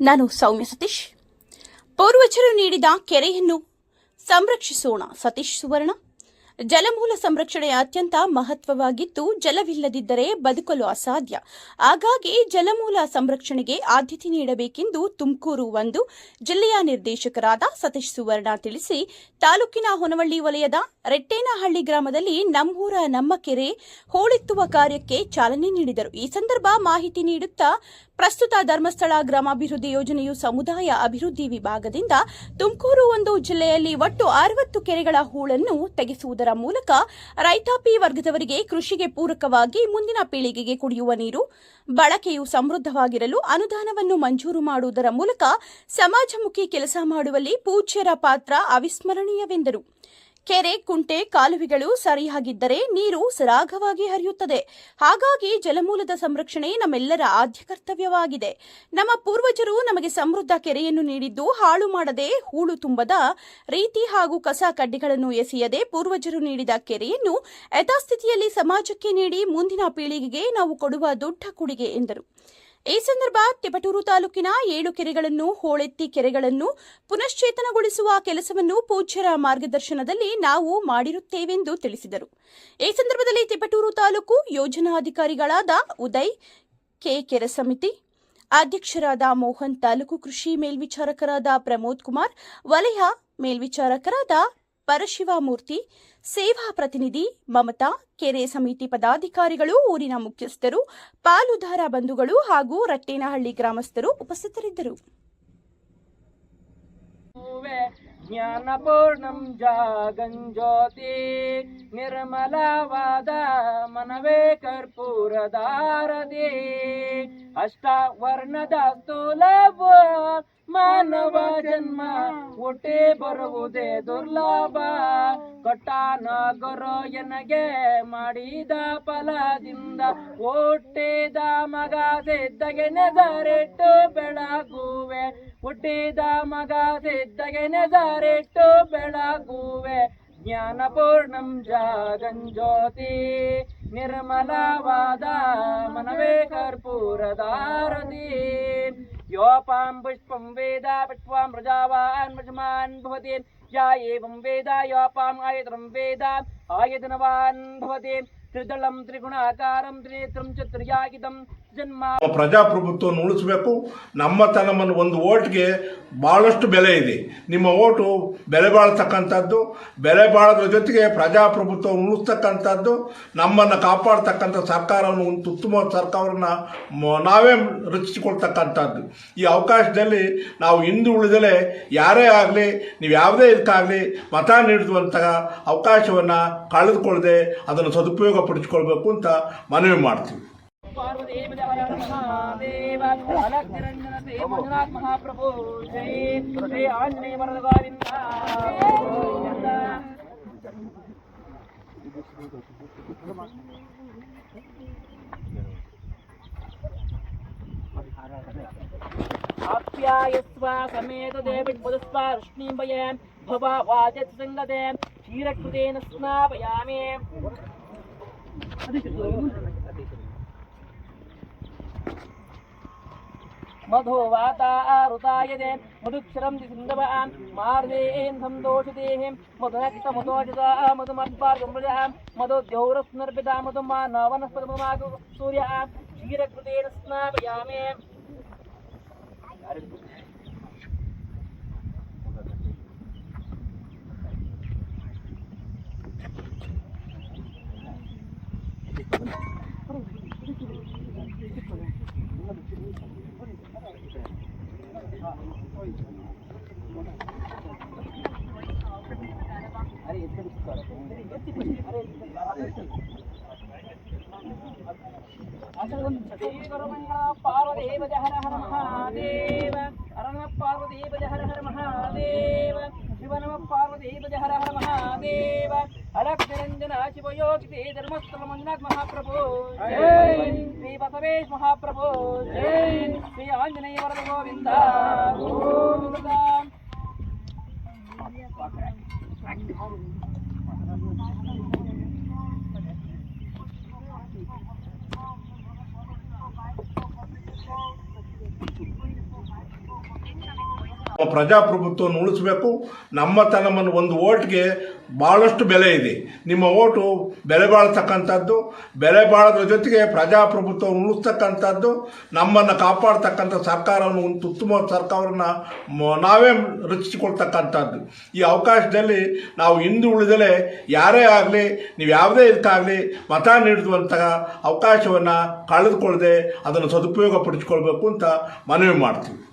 ನಾನು ಸೌಮ್ಯ ಸತೀಶ್. ಪೂರ್ವಜರು ನೀಡಿದ ಕೆರೆಯನ್ನು ಸಂರಕ್ಷಿಸೋಣ ಸತೀಶ್ ಸುವರ್ಣ. ಜಲಮೂಲ ಸಂರಕ್ಷಣೆ ಅತ್ಯಂತ ಮಹತ್ವವಾಗಿದ್ದು, ಜಲವಿಲ್ಲದಿದ್ದರೆ ಬದುಕಲು ಅಸಾಧ್ಯ. ಹಾಗಾಗಿ ಜಲಮೂಲ ಸಂರಕ್ಷಣೆಗೆ ಆದ್ಯತೆ ನೀಡಬೇಕೆಂದು ತುಮಕೂರು ಒಂದು ಜಿಲ್ಲೆಯ ನಿರ್ದೇಶಕರಾದ ಸತೀಶ್ ಸುವರ್ಣ ತಿಳಿಸಿ, ತಾಲೂಕಿನ ಹೊನವಳ್ಳಿ ವಲಯದ ರೆಟ್ಟೇನಹಳ್ಳಿ ಗ್ರಾಮದಲ್ಲಿ ನಮ್ಮೂರ ನಮ್ಮ ಕೆರೆ ಹೋಳೆತ್ತುವ ಕಾರ್ಯಕ್ಕೆ ಚಾಲನೆ ನೀಡಿದರು. ಈ ಸಂದರ್ಭ ಮಾಹಿತಿ ನೀಡುತ್ತಾ, ಪ್ರಸ್ತುತ ಧರ್ಮಸ್ಥಳ ಗ್ರಾಮಾಭಿವೃದ್ಧಿ ಯೋಜನೆಯು ಸಮುದಾಯ ಅಭಿವೃದ್ಧಿ ವಿಭಾಗದಿಂದ ತುಮಕೂರು ಒಂದು ಜಿಲ್ಲೆಯಲ್ಲಿ ಒಟ್ಟು ಅರವತ್ತು ಕೆರೆಗಳ ಹೂಳನ್ನು ತೆಗೆಸುವುದರ ಮೂಲಕ ರೈತಾಪಿ ವರ್ಗದವರಿಗೆ ಕೃಷಿಗೆ ಪೂರಕವಾಗಿ ಮುಂದಿನ ಪೀಳಿಗೆಗೆ ಕುಡಿಯುವ ನೀರು, ಬಳಕೆಯು ಸಮೃದ್ಧವಾಗಿರಲು ಅನುದಾನವನ್ನು ಮಂಜೂರು ಮಾಡುವುದರ ಮೂಲಕ ಸಮಾಜಮುಖಿ ಕೆಲಸ ಮಾಡುವಲ್ಲಿ ಪೂಜ್ಯರ ಪಾತ್ರ ಅವಿಸ್ಮರಣೀಯವೆಂದರು. ಕೆರೆ, ಕುಂಟೆ, ಕಾಲುವೆಗಳು ಸರಿಯಾಗಿದ್ದರೆ ನೀರು ಸರಾಗವಾಗಿ ಹರಿಯುತ್ತದೆ. ಹಾಗಾಗಿ ಜಲಮೂಲದ ಸಂರಕ್ಷಣೆ ನಮ್ಮೆಲ್ಲರ ಆದ್ಯ ಕರ್ತವ್ಯವಾಗಿದೆ. ನಮ್ಮ ಪೂರ್ವಜರು ನಮಗೆ ಸಮೃದ್ಧ ಕೆರೆಯನ್ನು ನೀಡಿದ್ದು ಹಾಳು ಮಾಡದೆ ಹೂಳು ತುಂಬದ ರೀತಿ ಹಾಗೂ ಕಸ ಕಡ್ಡಿಗಳನ್ನು ಎಸೆಯದೆ ಪೂರ್ವಜರು ನೀಡಿದ ಕೆರೆಯನ್ನು ಯಥಾಸ್ಥಿತಿಯಲ್ಲಿ ಸಮಾಜಕ್ಕೆ ನೀಡಿ ಮುಂದಿನ ಪೀಳಿಗೆಗೆ ನಾವು ಕೊಡುವ ದೊಡ್ಡ ಕೊಡುಗೆ ಎಂದರು. ಈ ಸಂದರ್ಭ ತಿಪಟೂರು ತಾಲೂಕಿನ ಏಳು ಕೆರೆಗಳನ್ನು, ಹೋಳೆತ್ತಿ ಕೆರೆಗಳನ್ನು ಪುನಶ್ಚೇತನಗೊಳಿಸುವ ಕೆಲಸವನ್ನು ಪೂಜ್ಯರ ಮಾರ್ಗದರ್ಶನದಲ್ಲಿ ನಾವು ಮಾಡಿರುತ್ತೇವೆಂದು ತಿಳಿಸಿದರು. ಈ ಸಂದರ್ಭದಲ್ಲಿ ತಿಪಟೂರು ತಾಲೂಕು ಯೋಜನಾಧಿಕಾರಿಗಳಾದ ಉದಯ್ ಕೆ. ಕೆರೆ ಸಮಿತಿ ಅಧ್ಯಕ್ಷರಾದ ಮೋಹನ್ ತಾಲೂಕು ಕೃಷಿ ಮೇಲ್ವಿಚಾರಕರಾದ ಪ್ರಮೋದ್ ಕುಮಾರ್, ವಲಯ ಮೇಲ್ವಿಚಾರಕರಾದ ಪರಶಿವಮೂರ್ತಿ, ಸೇವಾ ಪ್ರತಿನಿಧಿ ಮಮತಾ ಕೆರೆ ಸಮಿತಿ ಪದಾಧಿಕಾರಿಗಳು, ಊರಿನ ಮುಖ್ಯಸ್ಥರು, ಪಾಲುದಾರ ಬಂಧುಗಳು ಹಾಗೂ ರಟ್ಟೇನಹಳ್ಳಿ ಗ್ರಾಮಸ್ಥರು ಉಪಸ್ಥಿತರಿದ್ದರು. ಜ್ಞಾನಪೂರ್ಣಂ ಜಾಗಂಜ್ಯೋತಿ ನಿರ್ಮಲವಾದ ಮನವೇ ಕರ್ಪೂರದಾರದಿ ಅಷ್ಟವರ್ಣದ ಸ್ಥೂಲವ ಮಾನವ ಜನ್ಮ ಹುಟ್ಟಿ ಬರುವುದೇ ದುರ್ಲಭ. ಕೊಟ್ಟಾನ ಗುರು ಎನಗೆ ಮಾಡಿದ ಫಲದಿಂದ ಒಟ್ಟಿದ ಮಗ ಸಿದ್ದಗೆ ನೆದರಿಟ್ಟು ಬೆಳಗುವೆ. ಹುಟ್ಟಿದ ಮಗ ಸಿದ್ದಗೆ ನೆದರಿಟ್ಟು ಬೆಳಗುವೆ. ಜ್ಞಾನಪೂರ್ಣಂ ಜಾಗಂಜ್ಯೋತಿ ನಿರ್ಮಲವಾದ ಮನವೇ ಕರ್ಪೂರದಾರದಿ योपां पुष्पं वेदा विष्पां व्रजावान् वृजमान् भवति। या एवं वेदा योपाम् आयत्रं वेदा आयतनवान् भवति। त्रिदलं त्रिगुणाकारं त्रिनेत्रं च त्रियायितं ಪ್ರಜಾಪ್ರಭುತ್ವವನ್ನು ಉಳಿಸಬೇಕು. ನಮ್ಮ ತನವನ್ನು ಒಂದು ಓಟ್ಗೆ ಭಾಳಷ್ಟು ಬೆಲೆ ಇದೆ. ನಿಮ್ಮ ಓಟು ಬೆಲೆ ಬಾಳ್ತಕ್ಕಂಥದ್ದು. ಬೆಲೆ ಬಾಳೋದ್ರ ಜೊತೆಗೆ ಪ್ರಜಾಪ್ರಭುತ್ವವನ್ನು ಉಳಿಸ್ತಕ್ಕಂಥದ್ದು. ನಮ್ಮನ್ನು ಕಾಪಾಡ್ತಕ್ಕಂಥ ಸರ್ಕಾರವನ್ನು ಒಂದು ಉತ್ತಮ ಸರ್ಕಾರವನ್ನು ನಾವೇ ರಚಿಸಿಕೊಳ್ತಕ್ಕಂಥದ್ದು. ಈ ಅವಕಾಶದಲ್ಲಿ ನಾವು ಹಿಂದು ಉಳಿದಲೇ ಯಾರೇ ಆಗಲಿ, ನೀವು ಯಾವುದೇ ಇದಕ್ಕಾಗಲಿ ಮತ ನೀಡುವಂತಹ ಅವಕಾಶವನ್ನು ಕಳೆದುಕೊಳ್ಳದೆ ಅದನ್ನು ಸದುಪಯೋಗ ಪಡಿಸ್ಕೊಳ್ಬೇಕು ಅಂತ ಮನವಿ ಮಾಡ್ತೀವಿ. మంజునాథ్ మహాప్రభు జై శ్రీ ఆంజనేయ వరద గోవింద ఆప్యాయస్వ సమేత దేవిడ్ బుధస్వ రుష్ణీంబయన్ मधो वाता आरुतायते मधुक्षरं सिन्धवां मार्गेन सन्तोषदेः मधुमा न वनस्पदमागु सूर्यां क्षीरकृतेन स्नापयामि। Thank you. ಪಾರ್ವದೇವ ಹರ ಹರ ಮಹಾದೇವ ಹರ ನಮಃ ಪಾರ್ವದೇವ ಹರ ಹರ ಮಹಾದೇವ ಶಿವ ನಮಃ ಪಾರ್ವದೇವ ಹರ ಹರ ಮಹಾದೇವ अलक्षरंजन शिवयोगिते धर्मस्थल मंजुनाथ महाप्रभु जय श्री बसवेश महाप्रभु जय श्री आंजने वरद गोविंद Thank you. ಪ್ರಜಾಪ್ರಭುತ್ವವನ್ನು ಉಳಿಸಬೇಕು. ನಮ್ಮ ತನವನ್ನು ಒಂದು ಓಟ್ಗೆ ಭಾಳಷ್ಟು ಬೆಲೆ ಇದೆ. ನಿಮ್ಮ ಓಟು ಬೆಲೆ ಬಾಳ್ತಕ್ಕಂಥದ್ದು. ಬೆಲೆ ಬಾಳೋದ್ರ ಜೊತೆಗೆ ಪ್ರಜಾಪ್ರಭುತ್ವವನ್ನು ಉಳಿಸ್ತಕ್ಕಂಥದ್ದು. ನಮ್ಮನ್ನು ಕಾಪಾಡ್ತಕ್ಕಂಥ ಸರ್ಕಾರವನ್ನು, ಒಂದು ಉತ್ತಮ ಸರ್ಕಾರವನ್ನು ನಾವೇ ರಚಿಸಿಕೊಳ್ತಕ್ಕಂಥದ್ದು. ಈ ಅವಕಾಶದಲ್ಲಿ ನಾವು ಹಿಂದೆ ಉಳಿದಲೇ ಯಾರೇ ಆಗಲಿ, ನೀವು ಯಾವುದೇ ಇದಕ್ಕಾಗಲಿ ಮತ ನೀಡಿದಂತಹ ಅವಕಾಶವನ್ನು ಕಳೆದುಕೊಳ್ಳದೆ ಅದನ್ನು ಸದುಪಯೋಗ ಪಡಿಸ್ಕೊಳ್ಬೇಕು ಅಂತ ಮನವಿ ಮಾಡ್ತೀವಿ.